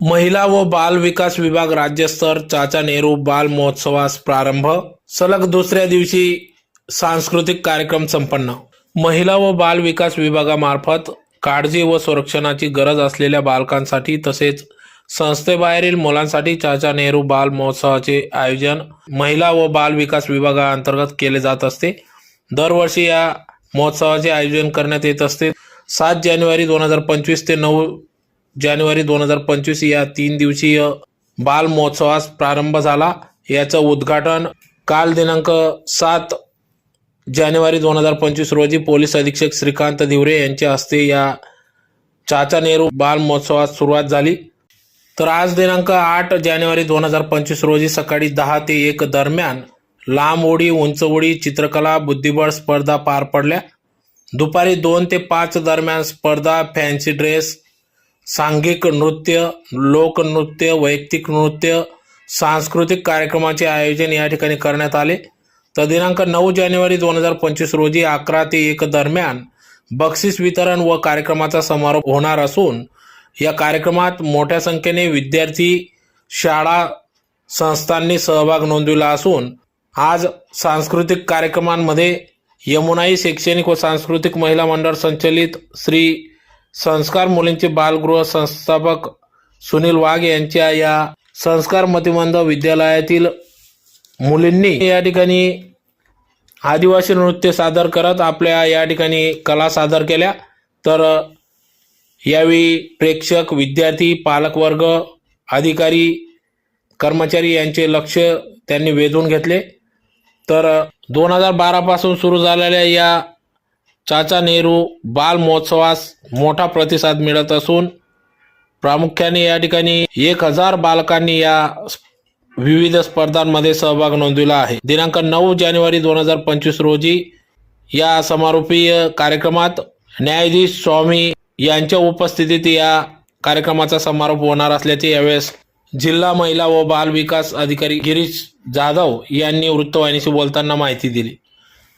महिला व बाल विकास विभाग राज्यस्तर चाचा नेहरू बाल महोत्सवास प्रारंभ. सलग दुसऱ्या दिवशी सांस्कृतिक कार्यक्रम संपन्न. महिला व बाल विकास विभागामार्फत काळजी व संरक्षणाची गरज असलेल्या बालकांसाठी तसेच संस्थेबाहेरील मुलांसाठी चाचा नेहरू बाल महोत्सवाचे आयोजन महिला व बाल विकास विभागाअंतर्गत केले जात असते. दरवर्षी या महोत्सवाचे आयोजन करण्यात येत असते. सात जानेवारी दोन हजार पंचवीस ते नऊ जानेवारी दोन हजार पंचवीस या तीन दिवसीय बाल महोत्सवास प्रारंभ झाला. याचं उद्घाटन काल दिनांक सात जानेवारी दोन हजार पंचवीस रोजी पोलीस अधीक्षक श्रीकांत धिवरे यांच्या हस्ते या चाचा नेहरू बाल महोत्सवास सुरुवात झाली. तर आज दिनांक आठ जानेवारी दोन हजार पंचवीस रोजी सकाळी दहा ते एक दरम्यान लांब उडी उंच उडी चित्रकला बुद्धिबळ स्पर्धा पार पडल्या. दुपारी दोन ते पाच दरम्यान स्पर्धा फॅन्सी ड्रेस सांघिक नृत्य लोकनृत्य वैयक्तिक नृत्य सांस्कृतिक कार्यक्रमाचे आयोजन या ठिकाणी करण्यात आले. तर दिनांक नऊ जानेवारी दोन हजार पंचवीस रोजी अकरा ते एक दरम्यान बक्षीस वितरण व कार्यक्रमाचा समारोप होणार असून या कार्यक्रमात मोठ्या संख्येने विद्यार्थी शाळा संस्थांनी सहभाग नोंदविला असून आज सांस्कृतिक कार्यक्रमांमध्ये यमुनाई शैक्षणिक व सांस्कृतिक महिला मंडळ संचलित श्री संस्कार मुलींचे बालगृह संस्थापक सुनील वाघ यांच्या या संस्कार मतिमंद विद्यालयातील मुलींनी या ठिकाणी आदिवासी नृत्य सादर करत आपल्या या ठिकाणी कला सादर केल्या. तर यावेळी प्रेक्षक विद्यार्थी पालकवर्ग अधिकारी कर्मचारी यांचे लक्ष त्यांनी वेधून घेतले. तर दोन हजार बारापासून सुरू झालेल्या या चाचा नेहरू बाल महोत्सवास मोठा प्रतिसाद मिळत असून प्रामुख्याने या ठिकाणी एक हजार बालकांनी या विविध स्पर्धांमध्ये सहभाग नोंदविला आहे. दिनांक नऊ जानेवारी दोन हजार पंचवीस रोजी या समारोपीय कार्यक्रमात न्यायाधीश स्वामी यांच्या उपस्थितीत या कार्यक्रमाचा समारोप होणार असल्याचे यावेळेस जिल्हा महिला व बाल विकास अधिकारी गिरीश जाधव यांनी वृत्तवाहिनीशी बोलताना माहिती दिली.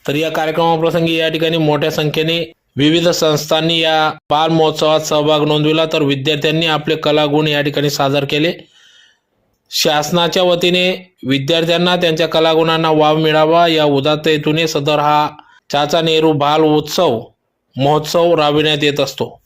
तर या कार्यक्रमाप्रसंगी या ठिकाणी मोठ्या संख्येने विविध संस्थांनी या बाल महोत्सवात सहभाग नोंदविला. तर विद्यार्थ्यांनी आपले कलागुण या ठिकाणी सादर केले. शासनाच्या वतीने विद्यार्थ्यांना त्यांच्या कलागुणांना वाव मिळावा. या उदात्त हेतूने सदर हा चाचा नेहरू बाल उत्सव महोत्सव राबविण्यात येत असतो.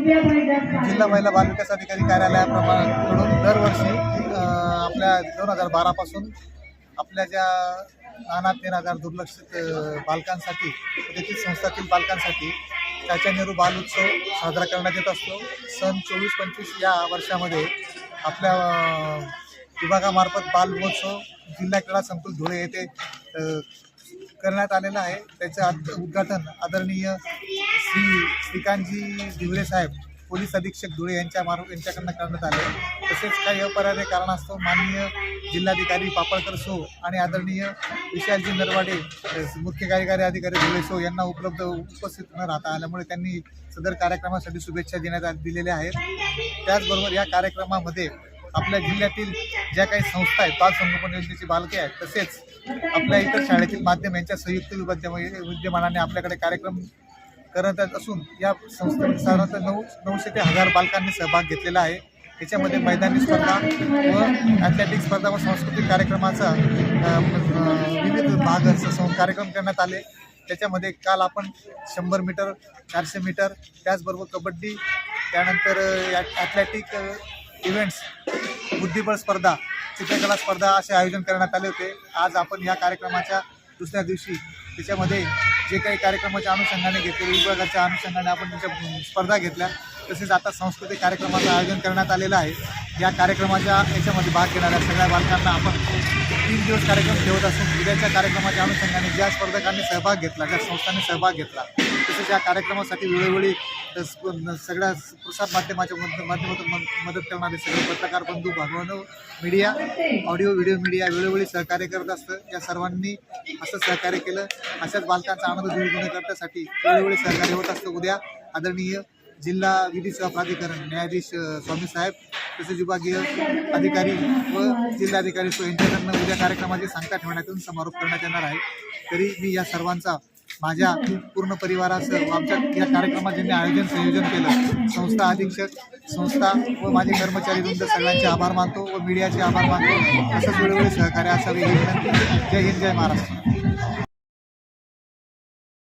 जिल्हा महिला बालविकास अधिकारी कार्यालयाप्रमाणे दरवर्षी आपल्या दोन हजार बारापासून आपल्या ज्या अनाथ निराधार दुर्लक्षित बालकांसाठी देखील संस्थातील बालकांसाठी त्याच्या नेहरू बाल उत्सव साजरा करण्यात येत असतो. सन चोवीस पंचवीस या वर्षामध्ये आपल्या विभागामार्फत बाल महोत्सव जिल्हा क्रीडा संकुल धुळे येथे करण्यात आलेलं आहे. त्याचं आद- उद्घाटन आदरणीय श्री श्रीकांतजी धिवरे साहेब पोलीस अधीक्षक धुळे यांच्या मार्फ यांच्याकडनं करण्यात आले. तसेच काही अपराधे कारणास्तव माननीय जिल्हाधिकारी पापळकर सो आणि आदरणीय विशालजी नरवाडे मुख्य कार्यकारी अधिकारी धुळे सो यांना उपलब्ध उपस्थित न राहता आल्यामुळे त्यांनी सदर कार्यक्रमासाठी शुभेच्छा देण्यात आ- दिलेल्या आहेत. त्याचबरोबर या कार्यक्रमामध्ये आपल्या जिल्ह्यातील ज्या काही संस्था आहेत बाल संगोपन योजनेची बालके आहेत तसेच आपल्या इतर शाळेतील माध्यम यांच्या संयुक्त विद्यमानाने आपल्याकडे कार्यक्रम करत असून या संस्थेमध्ये साधारणतः नऊ नऊशे ते हजार बालकांनी सहभाग घेतलेला आहे. याच्यामध्ये मैदानी स्पर्धा व ॲथलेटिक स्पर्धा व सांस्कृतिक कार्यक्रमाचा विविध भाग असं सं- कार्यक्रम करण्यात आले. त्याच्यामध्ये काल आपण शंभर मीटर चारशे मीटर त्याचबरोबर कबड्डी त्यानंतर ॲथलेटिक इव्हेंट्स बुद्धिबळ स्पर्धा चित्रकला स्पर्धा असे आयोजन करण्यात आले होते. आज आपण या कार्यक्रमाच्या दुसऱ्या दिवशी त्याच्यामध्ये जे काही कार्यक्रमाच्या अनुषंगाने घेतले विभागाच्या अनुषंगाने आपण त्यांच्या स्पर्धा घेतल्या तसेच आता सांस्कृतिक कार्यक्रमाचं आयोजन करण्यात आलेलं आहे. या कार्यक्रमाच्या याच्यामध्ये भाग घेणाऱ्या सगळ्या बालकांना आपण तीन दिवस कार्यक्रम ठेवत असून उद्याच्या कार्यक्रमाच्या अनुषंगाने ज्या स्पर्धकांनी सहभाग घेतला ज्या संस्थांनी सहभाग घेतला तसेच या कार्यक्रमासाठी वेळोवेळी सगळ्या प्रसार माध्यमाच्या माध्यमातून मदत करणारे सगळे पत्रकार बंधू भगवान मीडिया ऑडिओ व्हिडिओ मीडिया वेळोवेळी सहकार्य करत असतं. या सर्वांनी असं सहकार्य केलं. अशाच बालकांचा आनंद द्विगुणी करण्यासाठी वेळोवेळी सहकार्य होत असतं. उद्या आदरणीय जिल्हा विधी सेवा प्राधिकरण न्यायाधीश स्वामी साहेब तसेच विभागीय अधिकारी व जिल्हाधिकारी यांच्याकडनं उद्या कार्यक्रमाची सांगता ठेवण्यात समारोप करण्यात येणार आहे. तरी मी या सर्वांचा माझ्या पूर्ण परिवारासह आमच्या या कार्यक्रमात ज्यांनी आयोजन संयोजन केलं. संस्था अधीक्षक संस्था व माझे कर्मचारी वृंद सगळ्यांचे आभार मानतो व मीडियाचे आभार मानतो. असंच वेळोवेळी सहकार्य असावे ही विनंती. जय हिंद जय महाराष्ट्र.